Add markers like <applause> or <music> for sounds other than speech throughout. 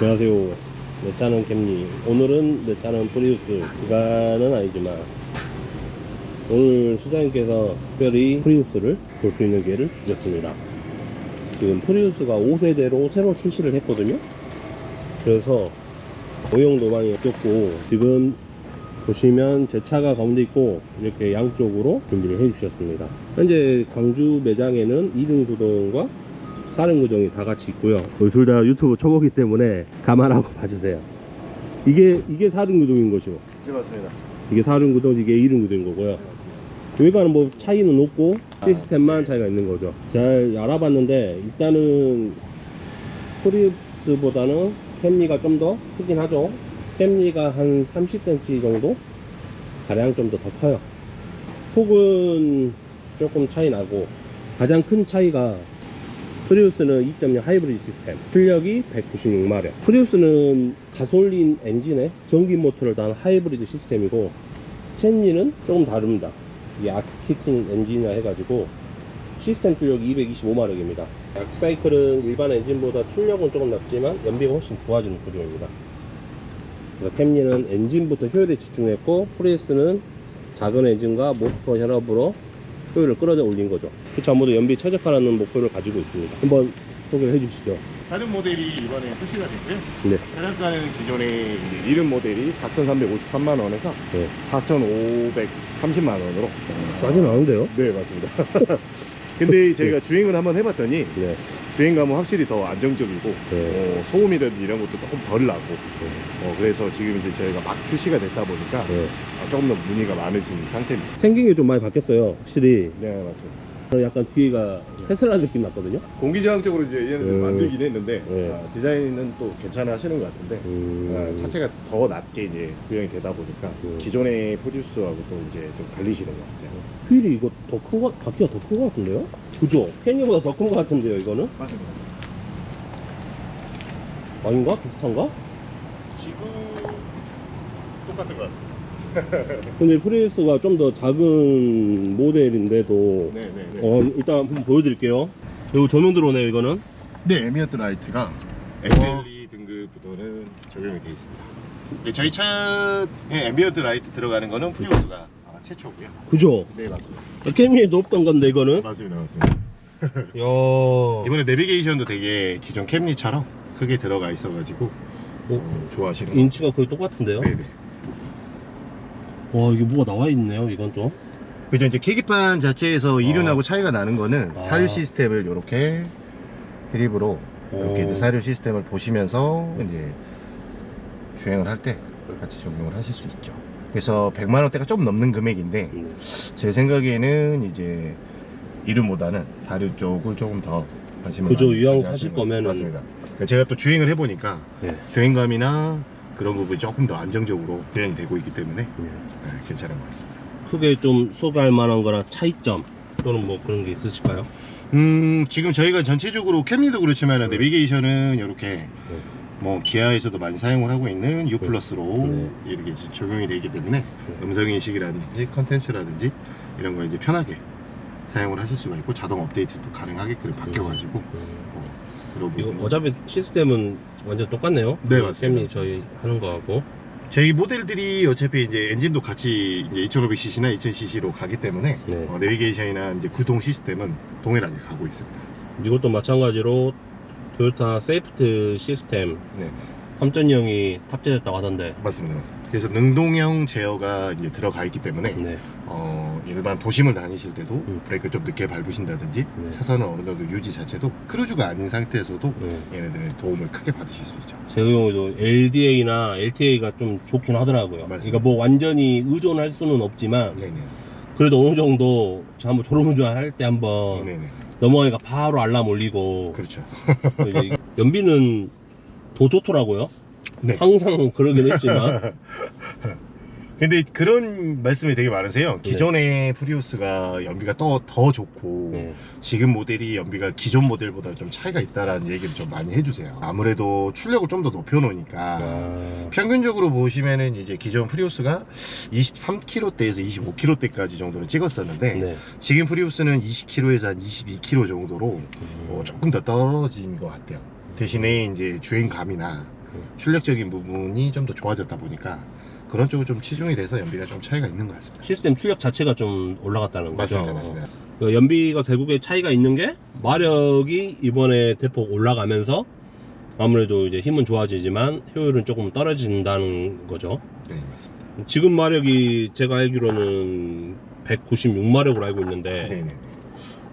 안녕하세요. 내 차는 캠리. 오늘은 내 차는 프리우스. 그가는 아니지만 오늘 시장님께서 특별히 프리우스를 볼 수 있는 기회를 주셨습니다. 지금 프리우스가 5세대로 새로 출시를 했거든요. 그래서 오용도 많이 꼈고 지금 보시면 제 차가 가운데 있고 이렇게 양쪽으로 준비를 해 주셨습니다. 현재 광주 매장에는 2등 구동과 4등 구동이 다 같이 있고요. 우리 둘 다 유튜브 초보기 때문에 감안하고 봐주세요. 이게 이게 4등 구동인 거죠. 네 맞습니다. 이게 4등 구동, 이게 2등 구동인 거고요. 여기가는 뭐 차이는 없고 시스템만 차이가 있는 거죠. 잘 알아봤는데 일단은 프리우스보다는 캠리가 좀 더 크긴 하죠. 캠리가 한 30cm 정도 가량 좀 더 더 커요. 폭은 조금 차이 나고 가장 큰 차이가 프리우스는 2.0 하이브리드 시스템 출력이 196마력. 프리우스는 가솔린 엔진에 전기 모터를 단 하이브리드 시스템이고 첸리는 조금 다릅니다. 이 아키슨 엔진이라 해가지고 시스템 출력이 225마력입니다. 아키사이클은 일반 엔진보다 출력은 조금 낮지만 연비가 훨씬 좋아지는 구조입니다. 그래서 캠리는 엔진부터 효율에 집중했고 프리우스는 작은 엔진과 모터 혈압으로 효율을 끌어다 올린 거죠. 그차 모두 연비 최적화라는 목표를 가지고 있습니다. 한번 소개를 해주시죠. 다른 모델이 이번에 출시가 됐고요. 네. 차량가는 기존의 이름 모델이 4,353만 원에서 네. 4,530만 원으로. 싸진 않은데요? 네 맞습니다. <laughs> 근데 <laughs> 저희가 주행을 한번 해봤더니 네. 주행감은 확실히 더 안정적이고 네. 어, 소음이라든지 이런 것도 조금 덜 나고 어, 그래서 지금 이제 저희가 막 출시가 됐다 보니까 네. 어, 조금 더 문의가 많으신 상태입니다. 생긴 게 좀 많이 바뀌었어요. 확실히. 네 맞습니다. 약간 뒤에가 테슬라 느낌 났거든요. 공기저항적으로 이제 얘네들 음. 만들긴 했는데 네. 아, 디자인은 또 괜찮아 하시는 것 같은데 음. 아, 차체가 더 낮게 이제 구형이 되다 보니까 음. 기존의 프로듀스하고 또 이제 좀 갈리시는 것 같아요. 휠이 이거 더 큰 거, 바퀴가 더 큰 거 같은데요? 그죠? 캐니보다 더 큰 거 같은데요, 이거는? 맞습니다. 아닌가? 비슷한가? 지금 똑같은 것 같습니다. 근데 프리우스가 좀 더 작은 모델인데도 네네네. 어, 일단 한번 보여드릴게요. 이거 조명 들어오네요, 이거는. 네, 에미어트 라이트가 SLE 등급부터는 적용이 되어 있습니다. 네, 저희 차에 앰비언트 라이트 들어가는 거는 프리우스가 아, 최초고요. 그죠? 네, 맞습니다. 캠리에도 없던 건데, 이거는. 맞습니다, 맞습니다. <laughs> 야 이번에 내비게이션도 되게 기존 캠리처럼 크게 들어가 있어가지고 어? 어, 좋아하시는 것 인치가 거의 똑같은데요? 네네. 와, 이게 뭐가 나와 있네요, 이건 좀. 그죠 이제 계기판 자체에서 이륜하고 아. 차이가 나는 거는 아. 사륜 시스템을 이렇게 헤립으로 이렇게. 이제 사륜 시스템을 보시면서 이제 주행을 할 때 같이 적용을 하실 수 있죠. 그래서 100만 원대가 좀 넘는 금액인데 네. 제 생각에는 이제 이륜보다는 사륜 쪽을 조금 더 관심을 그죠, 많이 이왕 가지시는 사실 것. 거면은. 맞습니다. 그러니까 제가 또 주행을 해보니까 네. 주행감이나 그런 부분이 조금 더 안정적으로 구현이 되고 있기 때문에 네. 네, 괜찮은 것 같습니다. 크게 좀 소개할 만한 거나 차이점 또는 뭐 그런 게 있으실까요? 음 지금 저희가 전체적으로 캠리도 그렇지만 네. 내비게이션은 이렇게 뭐 기아에서도 많이 사용을 하고 있는 U 플러스로 네. 이렇게 적용이 되기 때문에 네. 음성 인식이라든지 컨텐츠라든지 이런 거 이제 편하게 사용을 하실 수가 있고 자동 업데이트도 가능하게끔 바뀌어가지고 음. 어, 그런 이거 어차피 시스템은 완전 똑같네요. 네, 그 맞습니다. 저희 하는 거하고. 저희 모델들이 어차피 이제 엔진도 같이 이제 2500cc나 2000cc로 가기 때문에 네. 어, 내비게이션이나 이제 구동 시스템은 동일하게 가고 있습니다. 이것도 마찬가지로 토요타 세이프트 시스템 네. 3.0이 탑재됐다고 하던데. 맞습니다. 맞습니다. 그래서 능동형 제어가 이제 들어가 있기 때문에 네. 어, 일반 도심을 다니실 때도 음. 브레이크 좀 늦게 밟으신다든지 네. 차선을 어느 정도 유지 자체도 크루즈가 아닌 상태에서도 네. 얘네들의 도움을 크게 받으실 수 있죠. 제 경우에도 LDA나 LTA가 좀 좋긴 하더라고요. 맞아요. 그러니까 뭐 완전히 의존할 수는 없지만 네네. 그래도 어느 정도 저 한번 졸음운전 할 때 한번 네네. 넘어가니까 바로 알람 울리고 그렇죠. 연비는 더 좋더라고요. 네. 항상 그러긴 했지만 <laughs> 근데 그런 말씀이 되게 많으세요. 네. 기존의 프리우스가 연비가 더, 더 좋고 네. 지금 모델이 연비가 기존 모델보다 좀 차이가 있다라는 얘기를 좀 많이 해주세요. 아무래도 출력을 좀 더 높여 놓으니까 아, 평균적으로 보시면은 이제 기존 프리우스가 23km대에서 25km대까지 정도는 찍었었는데 네. 지금 프리우스는 20km에서 한 22km 정도로 음. 어, 조금 더 떨어진 것 같아요. 대신에 이제 주행감이나 출력적인 부분이 좀 더 좋아졌다 보니까 그런 쪽으로 좀 치중이 돼서 연비가 좀 차이가 있는 것 같습니다. 시스템 출력 자체가 좀 올라갔다는 거죠. 맞습니다, 맞습니다. 그 연비가 결국에 차이가 있는 게 마력이 이번에 대폭 올라가면서 아무래도 이제 힘은 좋아지지만 효율은 조금 떨어진다는 거죠. 네, 맞습니다. 지금 마력이 제가 알기로는 196마력으로 알고 있는데 네, 네.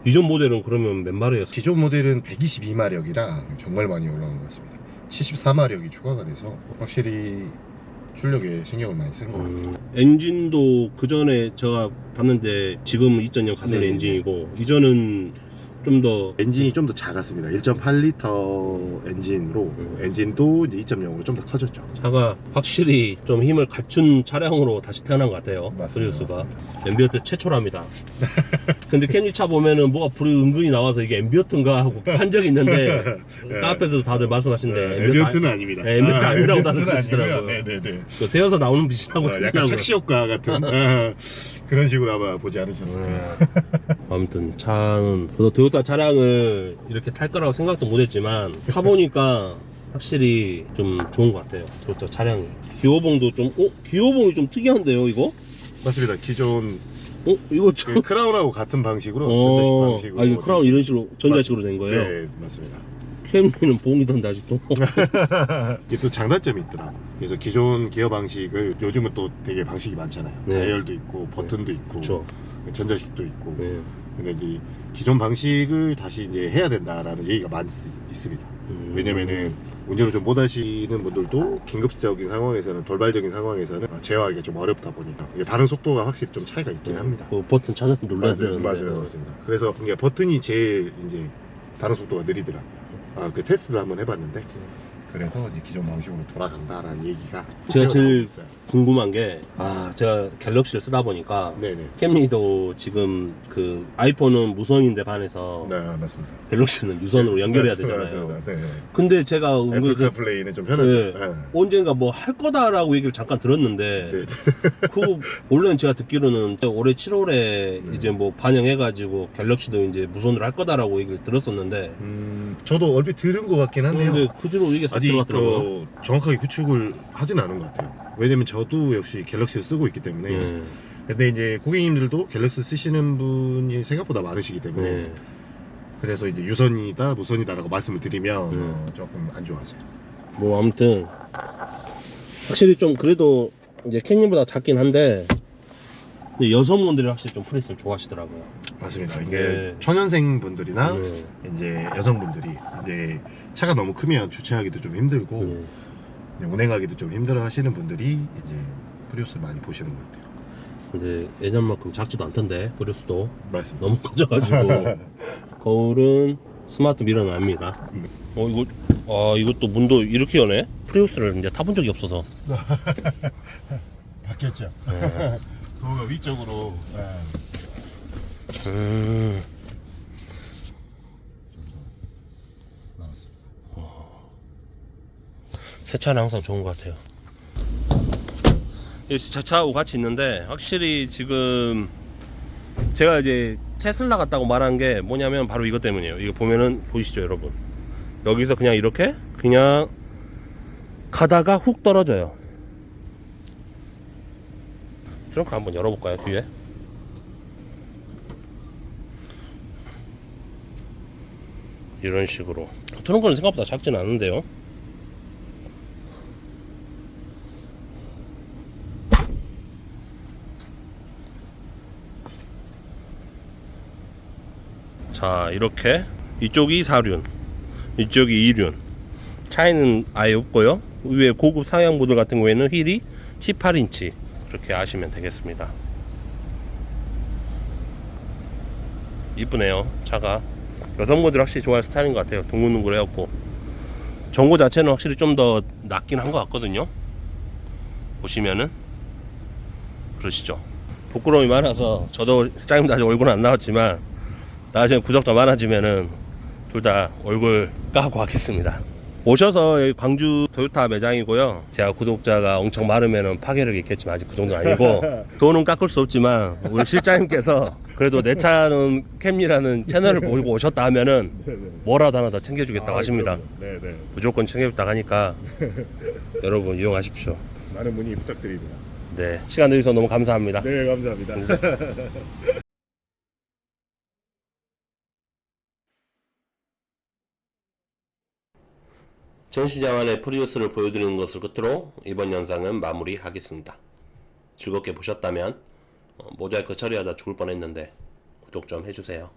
이전 모델은 그러면 몇 마력이었어요? 기존 모델은 122마력이라 정말 많이 올라온 것 같습니다. 74마력이 추가가 돼서 확실히 출력에 신경을 많이 쓴 것 같아요. 음, 엔진도 그 전에 제가 봤는데 지금 2.0 가솔린 네네네. 엔진이고 이전은 좀 더 엔진이 좀 더 작았습니다. 1.8리터 엔진으로 음. 엔진도 이제 2.0으로 좀 더 커졌죠. 차가 확실히 좀 힘을 갖춘 차량으로 다시 태어난 것 같아요. 맞습니다, 프리우스가. 엠비어트 최초랍니다. <laughs> 근데 캠리 차 보면은 뭐가 불이 은근히 나와서 이게 엠비어트인가 하고 한 적이 있는데 <laughs> 네. 카페에서도 다들 말씀하시는데 네, 엠비언트는 아닙니다. 네, 엠비언트 아 니라고 다들 엠비언트는 그러시더라고요. 아니고요. 네, 네, 네. 그 세워서 나오는 빛이라고 어, 약간 하더라고요. 착시 효과 같은 어, <laughs> 그런 식으로 아마 보지 않으셨을까요? 네. 아무튼 차는 저도 토요타 차량을 이렇게 탈 거라고 생각도 못했지만 타보니까 확실히 좀 좋은 것 같아요. 토요타 차량이. 기어봉도 좀, 어? 기어봉이 좀 특이한데요, 이거? 맞습니다. 기존 어? 이거 참. 그 크라운하고 같은 방식으로 전자식 어, 방식으로 아, 이거 크라운 이런 식으로 전자식으로 된 거예요? 네, 맞습니다. 캠리는 봉이던데, 아직도. 이게 또 장단점이 있더라. 그래서 기존 기어 방식을 요즘은 또 되게 방식이 많잖아요. 네. 다이얼도 있고 버튼도 있고 그쵸. 전자식도 있고. 네. 근데 이제 기존 방식을 다시 이제 해야 된다라는 얘기가 많이 있- 있습니다. 음. 왜냐면은 운전을 좀 못하시는 분들도 긴급적인 상황에서는 돌발적인 상황에서는 제어하기가 좀 어렵다 보니까 이게 반응 속도가 확실히 좀 차이가 있긴 네, 합니다. 그 버튼 찾아서 눌러야 맞아요, 되는데. 맞아요, 맞습니다. 그래서 이게 버튼이 제일 이제 반응 속도가 느리더라. 아, 그 테스트를 한번 해봤는데 그래서 이제 기존 방식으로 돌아간다라는 얘기가 제가 제일 있어요. 궁금한 게, 아, 제가 갤럭시를 쓰다 보니까, 네네. 캠리도 지금 그 아이폰은 무선인데 반해서 네 맞습니다. 갤럭시는 유선으로 연결해야 맞습니다, 되잖아요. 맞습니다. <laughs> 네. 근데 제가 은근히 애플 그 카플레이는 좀 편하죠. 네. 네. 언젠가 뭐 할 거다라고 얘기를 잠깐 들었는데 네. <laughs> 그 원래는 제가 듣기로는 올해 7월에 음. 이제 뭐 반영해가지고 갤럭시도 이제 무선으로 할 거다라고 얘기를 들었었는데 음, 저도 얼핏 들은 것 같긴 한데요. 근데 그 뒤로 이게 싹 아직 들어갔더라고요. 그 정확하게 구축을 하진 않은 것 같아요. 왜냐면 저도 역시 갤럭시를 쓰고 있기 때문에. 네. 근데 이제 고객님들도 갤럭시 쓰시는 분이 생각보다 많으시기 때문에 네. 그래서 이제 유선이다 무선이다라고 말씀을 드리면 네. 어, 조금 안 좋아하세요. 뭐 아무튼 확실히 좀 그래도 이제 캔님보다 작긴 한데 근데 여성분들이 확실히 좀 프리스를 좋아하시더라고요. 맞습니다. 이게 네. 초년생 분들이나 네. 이제 여성분들이 이제 차가 너무 크면 주차하기도 좀 힘들고 네. 운행하기도 좀 힘들어 하시는 분들이 이제 프리우스를 많이 보시는 것 같아요. 근데 예전만큼 작지도 않던데 브루스도 맞습니다. 너무 커져가지고 <laughs> 거울은 스마트 미러는 아닙니다. 네. 어 이거 아 이것도 문도 이렇게 여네? 프리우스를 이제 타본 적이 없어서. <laughs> 바뀌었죠. 네. 도가 위쪽으로 음. 나왔습니다. 새 차는 항상 좋은 것 같아요. 이 자차하고 같이 있는데 확실히 지금 제가 이제 테슬라 같다고 말한 게 뭐냐면 바로 이것 때문이에요. 이거 보면은 보이시죠, 여러분? 여기서 그냥 이렇게 그냥 가다가 훅 떨어져요. 트렁크 한번 열어볼까요, 뒤에? 이런 식으로. 트렁크는 생각보다 작진 않은데요. 자 이렇게 이쪽이 4륜 이쪽이 2륜 차이는 아예 없고요 위에 고급 상향 모델 같은 경우에는 휠이 18인치 그렇게 아시면 되겠습니다. 이쁘네요 차가. 여성분들 확실히 좋아할 스타일인 것 같아요. 둥글둥글해갖고. 전고 자체는 확실히 좀더 낫긴 한 것 같거든요. 보시면은. 그러시죠. 부끄러움이 많아서 저도 사장님도 아직 얼굴은 안 나왔지만 나중에 구독자 많아지면은 둘 다 얼굴 까고 하겠습니다. 오셔서 여기 광주 토요타 매장이고요. 제가 구독자가 엄청 많으면 파괴력이 있겠지만 아직 그 정도 아니고 <laughs> 돈은 깎을 수 없지만 우리 실장님께서 그래도 내 차는 캠이라는 채널을 보고 오셨다 하면은 뭐라도 하나 더 챙겨주겠다고 하십니다. 네, 네. 무조건 챙겨줬다고 하니까 <laughs> 여러분 이용하십시오. 많은 문의 부탁드립니다. 네 시간 내주셔서 너무 감사합니다. 네, 감사합니다. <laughs> 전시장 안의 프리우스를 보여드리는 것을 끝으로 이번 영상은 마무리하겠습니다. 즐겁게 보셨다면 어, 모자이크 처리하다 죽을 뻔했는데 구독 좀 해주세요.